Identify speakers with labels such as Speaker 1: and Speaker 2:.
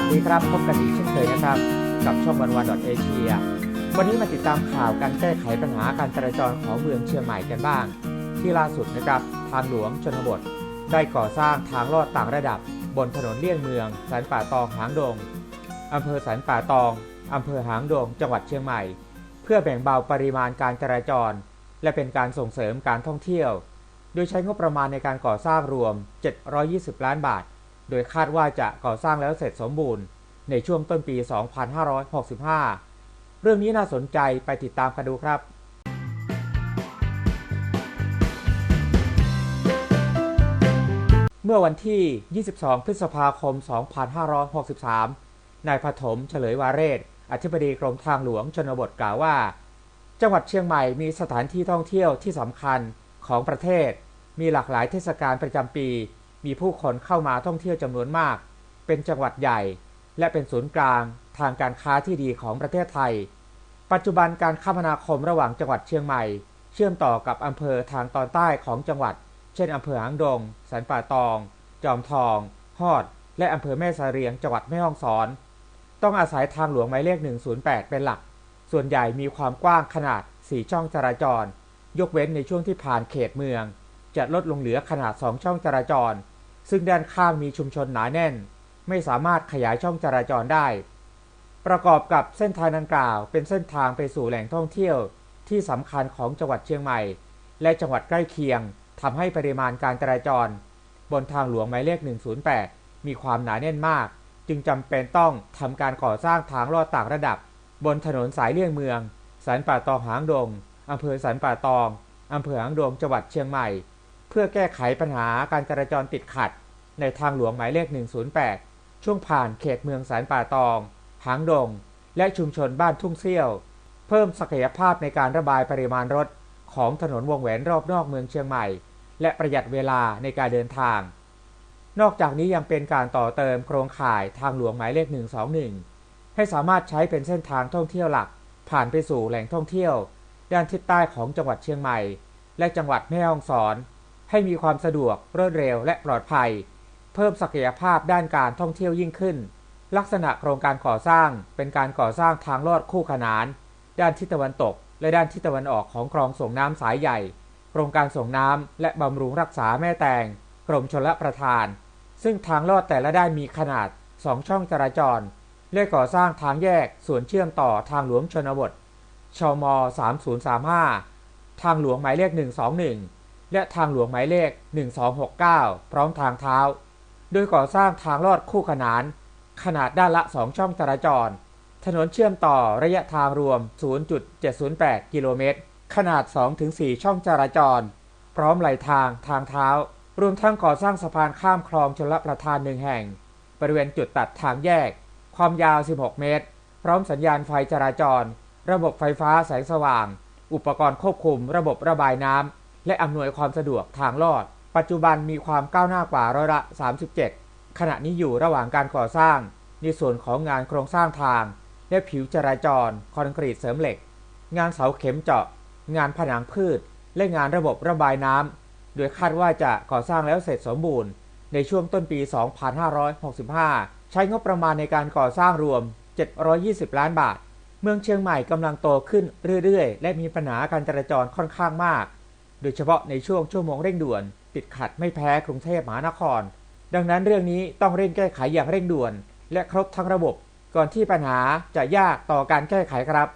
Speaker 1: วัสดีครับ พบกันอีกเช่นเคยนะครับ กับช่องวันวันดอทเอเชียวันนี้มาติดตามข่าวการแก้ไขปัญหาการจราจรของเมืองเชียงใหม่กันบ้าง ที่ล่าสุดนะครับทางหลวงชนบท ได้ก่อสร้างทางลอดต่างระดับ บนถนนเลี่ยงเมืองสันป่าตองหางดงอำเภอสันป่าตองอำเภอหางดง จังหวัดเชียงใหม่ เพื่อแบ่งเบาปริมาณการจราจร และเป็นการส่งเสริมการท่องเที่ยว โดยใช้งบประมาณในการก่อสร้างรวม 720 ล้านบาท โดยคาดว่าจะก่อสร้างแล้วเสร็จสมบูรณ์ในช่วงต้นปี 2565 เรื่องนี้น่าสนใจไปติดตามกันดูครับเมื่อวันที่ 22 พฤษภาคม 2563 นายปฐมเฉลยวาเรศ อธิบดีกรมทางหลวงชนบทกล่าวว่า จังหวัดเชียงใหม่มีสถานที่ท่องเที่ยวที่สำคัญของประเทศ มีหลากหลายเทศกาลประจำปี มีผู้คนเข้ามาท่องเที่ยวจำนวนมาก เป็นจังหวัดใหญ่ และเป็นศูนย์กลางทางการค้าที่ดีของประเทศไทย ปัจจุบันการคมนาคมระหว่างจังหวัดเชียงใหม่ เชื่อมต่อกับอำเภอทางตอนใต้ของจังหวัด เช่นอำเภอหางดง สันป่าตอง จอมทอง ฮอด และอำเภอแม่สาเรียง จังหวัดแม่ฮ่องสอน ต้องอาศัยทางหลวงหมายเลข 108 เป็นหลัก ส่วนใหญ่มีความกว้างขนาด 4 ช่องจราจร ยกเว้นในช่วงที่ผ่านเขตเมือง จะลดลงเหลือขนาด 2 ช่องจราจร ซึ่งด้านข้างมีชุมชนหนาแน่น ไม่สามารถขยายช่องจราจรได้ ประกอบกับเส้นทางดังกล่าว เป็นเส้นทางไปสู่แหล่งท่องเที่ยว ที่สำคัญของจังหวัดเชียงใหม่ และจังหวัดใกล้เคียงทำให้ปริมาณการจราจร บนทางหลวงหมายเลข 108 มีความหนาแน่นมาก จึงจำเป็นต้องทำการก่อสร้างทางลอดต่างระดับ บนถนนสายเลี่ยงเมือง สันป่าตองหางดงอำเภอสันป่าตองอำเภอหางดงจังหวัดเชียงใหม่ เพื่อแก้ไขปัญหาการจราจรติดขัด ในทางหลวงหมายเลข 108 ช่วงผ่านเขตเมืองสันป่าตอง หางดง และชุมชนบ้านทุ่งเซี่ยว เพิ่มศักยภาพในการระบายปริมาณรถ ของถนนวงแหวนรอบนอกเมืองเชียงใหม่ และประหยัดเวลาในการเดินทาง นอกจากนี้ยังเป็นการต่อเติมโครงข่ายทางหลวงหมายเลข 121 ให้สามารถใช้เป็นเส้นทางท่องเที่ยวหลัก ผ่านไปสู่แหล่งท่องเที่ยว ด้านทิศใต้ของจังหวัดเชียงใหม่ และจังหวัดแม่ฮ่องสอน ให้มีความสะดวกรวดเร็วและปลอดภัย เพิ่มศักยภาพด้านการท่องเที่ยวยิ่งขึ้น ลักษณะโครงการก่อสร้างเป็นการก่อสร้างทางลอดคู่ขนาน ด้านทิศตะวันตก และด้านทิศตะวันออกของคลองส่งน้ำสายใหญ่ โครงการส่งน้ำและบำรุงรักษาแม่แตงกรมชลประทาน ซึ่งทางลอดแต่ละด้านมีขนาด 2 ช่องจราจรและก่อสร้างทางแยกส่วนเชื่อมต่อทางหลวงชนบท ชม 3035 ทางหลวงหมายเลข 121 และทางหลวงหมายเลข 1269 พร้อมทางเท้า โดยก่อสร้างทางลอดคู่ขนาน ขนาดด้านละ 2 ช่องจราจร ถนนเชื่อมต่อระยะทางรวม 0.708 กิโลเมตร ขนาด 2-4 ช่องจราจร พร้อมไหลทางทางเท้า รวมทั้งก่อสร้างสะพานข้ามคลองชลประทานหนึ่งแห่ง บริเวณจุดตัดทางแยก ความยาว 16 เมตร พร้อมสัญญาณไฟจราจร ระบบไฟฟ้าแสงสว่าง อุปกรณ์ควบคุม ระบบระบายน้ำ และอำนวยความสะดวกทางลอด ปัจจุบันมีความก้าวหน้ากว่าร้อยละ 37 ขณะนี้อยู่ระหว่างการก่อสร้าง ในส่วนของงานโครงสร้างทาง และผิวจราจร คอนกรีตเสริมเหล็ก งานเสาเข็มเจาะ งานผนังพืช และงานระบบระบายน้ำโดยคาดว่าจะก่อสร้างแล้วเสร็จสมบูรณ์ ในช่วงต้นปี 2565 ใช้งบประมาณในการก่อสร้างรวม 720 ล้านบาท เมืองเชียงใหม่กำลังโตขึ้นเรื่อยๆ และมีปัญหาการจราจรค่อนข้างมาก โดยเฉพาะในช่วงชั่วโมงเร่งด่วน ติดขัดไม่แพ้กรุงเทพมหานคร ดังนั้นเรื่องนี้ต้องเร่งแก้ไขอย่างเร่งด่วน และครบทั้งระบบ ก่อนที่ปัญหาจะยากต่อการแก้ไขครับ